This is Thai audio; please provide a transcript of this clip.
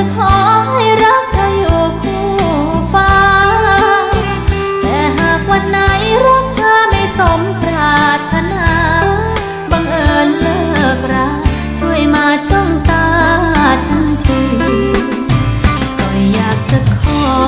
จะขอให้รักเธออยู่คู่ฟ้า แต่หากวันไหนรักเธอไม่สมปรารถนา บังเอิญเลิกราช่วยมาจ้องตา